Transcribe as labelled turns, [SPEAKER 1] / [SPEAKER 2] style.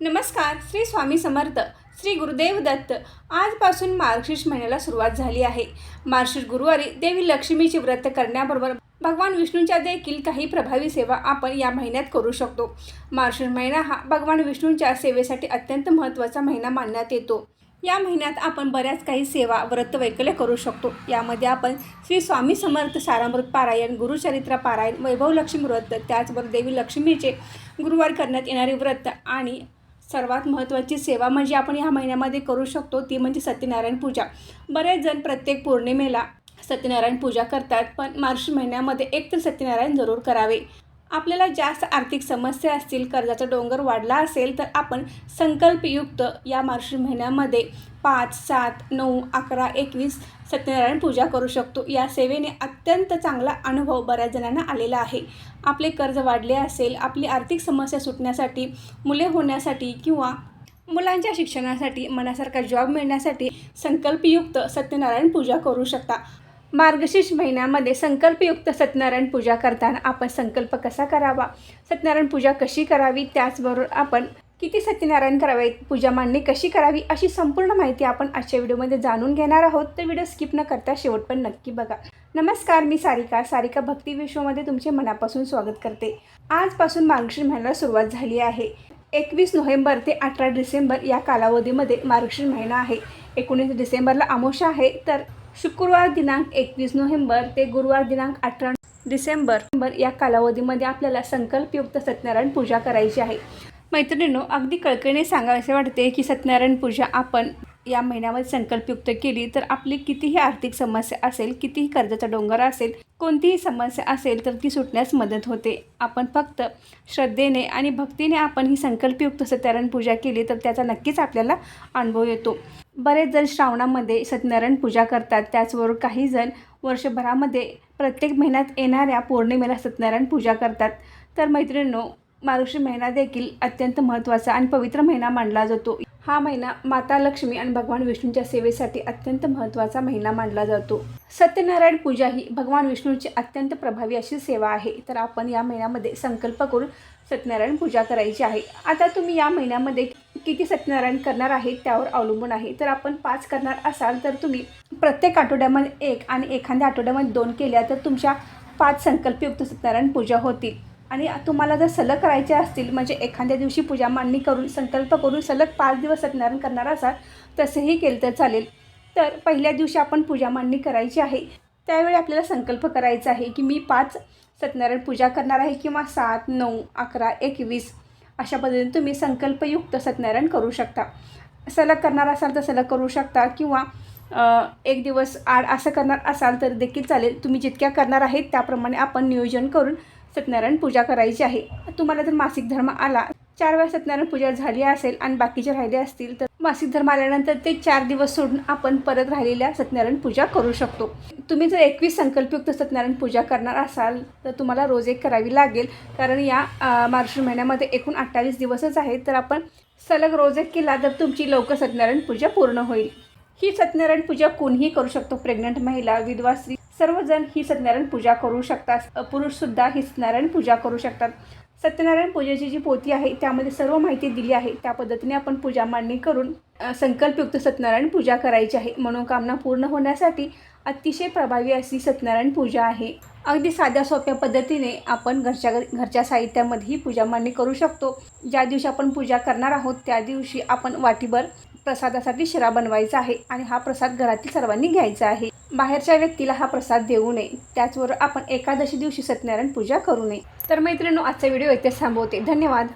[SPEAKER 1] नमस्कार श्री स्वामी समर्थ श्री गुरुदेव दत्त. आजपासून मार्गशीर्ष महिन्याला सुरुवात झाली आहे. मार्गशीर्ष गुरुवारी देवी लक्ष्मीचे व्रत करण्याबरोबर भगवान विष्णूंच्या देखील काही प्रभावी सेवा आपण या महिन्यात करू शकतो. मार्गशीर्ष महिना हा भगवान विष्णूंच्या सेवेसाठी अत्यंत महत्त्वाचा महिना मानण्यात येतो. या महिन्यात आपण बऱ्याच काही सेवा व्रत वैकल्य करू शकतो. यामध्ये आपण श्री स्वामी समर्थ सारामृत पारायण गुरुचरित्र पारायण वैभव लक्ष्मी व्रत त्याचबरोबर देवी लक्ष्मीचे गुरुवार करण्यात येणारे व्रत आणि सर्वात महत्त्वाची सेवा म्हणजे आपण ह्या महिन्यामध्ये करू शकतो ती म्हणजे सत्यनारायण पूजा. बरेच जण प्रत्येक पौर्णिमेला सत्यनारायण पूजा करतात पण मार्च महिन्यामध्ये एक तर सत्यनारायण जरूर करावे. आपल्याला जास्त आर्थिक समस्या असतील कर्जाचा डोंगर वाढला असेल तर आपण संकल्पयुक्त या मार्च महिन्यामध्ये पाच सात नऊ अकरा एकवीस सत्यनारायण पूजा करू शकतो. या सेवेने अत्यंत चांगला अनुभव बऱ्याच जणांना आलेला आहे. आपले कर्ज वाढले असेल आपली आर्थिक समस्या सुटण्यासाठी मुले होण्यासाठी किंवा मुलांच्या शिक्षणासाठी मनासारखा जॉब मिळण्यासाठी संकल्पयुक्त सत्यनारायण पूजा करू शकता. मार्गशीर्ष महिन्यामध्ये संकल्पयुक्त सत्यनारायण पूजा करताना आपण संकल्प कसा करावा? सत्यनारायण पूजा कशी करावी? त्याचबरोबर आपण किती सत्यनारायण करावे? पूजा मांडणी कशी करावी? अशी संपूर्ण माहिती आपण आजच्या व्हिडिओमध्ये जाणून घेणार आहोत. तर व्हिडिओ स्किप न करता शेवट पण नक्की बघा. नमस्कार मी सारिका. सारिका भक्ती विश्वमध्ये तुमचे मनापासून स्वागत करते. आजपासून मार्गशीर्ष महिन्याला सुरुवात झाली आहे. एकवीस नोव्हेंबर ते अठरा डिसेंबर या कालावधीमध्ये मार्गशीर्ष महिना आहे. एकोणीस डिसेंबरला अमावस्या आहे. तर शुक्रवार दिनांक एकवीस नोव्हेंबर ते गुरुवार दिनांक अठरा डिसेंबर या कालावधीमध्ये आपल्याला संकल्पयुक्त सत्यनारायण पूजा करायची आहे. मैत्रिणींनो अगदी कळकळीने असे वाटते की सत्यनारायण पूजा आपण या महिन्यामध्ये संकल्पयुक्त केली तर आपली कितीही आर्थिक समस्या असेल कितीही कर्जाचा डोंगर असेल कोणतीही समस्या असेल तर ती सुटण्यास मदत होते. आपण फक्त श्रद्धेने आणि भक्तीने आपण ही संकल्पयुक्त सत्यनारायण पूजा केली तर त्याचा नक्कीच आपल्याला अनुभव येतो. बरेच जण श्रावणामध्ये सत्यनारायण पूजा करतात. त्याचबरोबर काही जण वर्षभरामध्ये प्रत्येक महिन्यात येणाऱ्या पौर्णिमेला सत्यनारायण पूजा करतात. तर मैत्रिणींनो मारुषी महिना देखील अत्यंत महत्त्वाचा आणि पवित्र महिना मानला जातो. हा महिना माता लक्ष्मी आणि भगवान विष्णूंच्या सेवेसाठी अत्यंत महत्त्वाचा महिना मानला जातो. सत्यनारायण पूजा ही भगवान विष्णूची अत्यंत प्रभावी अशी सेवा आहे. तर आपण या महिन्यामध्ये संकल्प करून सत्यनारायण पूजा करायची आहे. आता तुम्ही या महिन्यामध्ये किती सत्यनारायण करणार आहे त्यावर अवलंबून आहे. तर आपण पाच करणार असाल तर तुम्ही प्रत्येक आठवड्यामध्ये एक आणि एखाद्या आठवड्यामध्ये दोन केल्या तर तुमच्या पाच संकल्पयुक्त सत्यनारायण पूजा होतील. आणि तुम्हाला जर सलग करायचे असतील म्हणजे एखाद्या दिवशी पूजा मांडणी करून संकल्प करून सलग पाच दिवस सत्यनारायण करणार असाल तसेही केलं तर चालेल. तर पहिल्या दिवशी आपण पूजा मांडणी करायची आहे. त्यावेळी आपल्याला संकल्प करायचा आहे की मी पाच सत्यनारायण पूजा करणार आहे किंवा सात नऊ अकरा एकवीस अशा पद्धतीने तुम्ही संकल्पयुक्त सत्यनारायण करू शकता. सलग करणार असाल तर सलग करू शकता किंवा एक दिवस आड असं करणार असाल तर देखील चालेल. तुम्ही जितक्या करणार आहेत त्याप्रमाणे आपण नियोजन करून सत्यनारायण पूजा करायची आहे. तुम्हाला जर मासिक धर्म आला चार वेळा सत्यनारायण पूजा झाली असेल आणि बाकीचे राहिले असतील तर मासिक धर्म आल्यानंतर ते चार दिवस सोडून आपण परत राहिलेल्या सत्यनारायण पूजा करू शकतो. तुम्ही जर एकवीस संकल्पयुक्त सत्यनारायण पूजा करणार असाल तर तुम्हाला रोज एक करावी लागेल. कारण या अ, मार्च महिन्यामध्ये एकूण अठ्ठावीस दिवसच आहेत. तर आपण सलग रोज एक केला तर तुमची लवकर सत्यनारायण पूजा पूर्ण होईल. ही सत्यनारायण पूजा कोणीही करू शकतो. प्रेग्नंट महिला विधवा स्त्री सर्वजण ही सत्यनारायण पूजा करू शकतात. पुरुषसुद्धा ही सत्यनारायण पूजा करू शकतात. सत्यनारायण पूजेची जी पोथी आहे त्यामध्ये सर्व माहिती दिली आहे. त्या पद्धतीने आपण पूजा मांडणी करून संकल्पयुक्त सत्यनारायण पूजा करायची आहे. मनोकामना पूर्ण होण्यासाठी अतिशय प्रभावी अशी सत्यनारायण पूजा आहे. अगदी साध्या सोप्या पद्धतीने आपण घरच्या घरी घरच्या साहित्यामध्ये ही पूजा मांडणी करू शकतो. ज्या दिवशी आपण पूजा करणार आहोत त्या दिवशी आपण वाटीभर प्रसादासाठी शिरा बनवायचा आहे आणि हा प्रसाद घरातील सर्वांनी घ्यायचा आहे. बाहेरच्या व्यक्तीला हा प्रसाद देऊ नये. त्याचबरोबर आपण एकादशी दिवशी सत्यनारायण पूजा करू नये. तर मैत्रिणी आजचा व्हिडिओ इथेच थांबवते. धन्यवाद.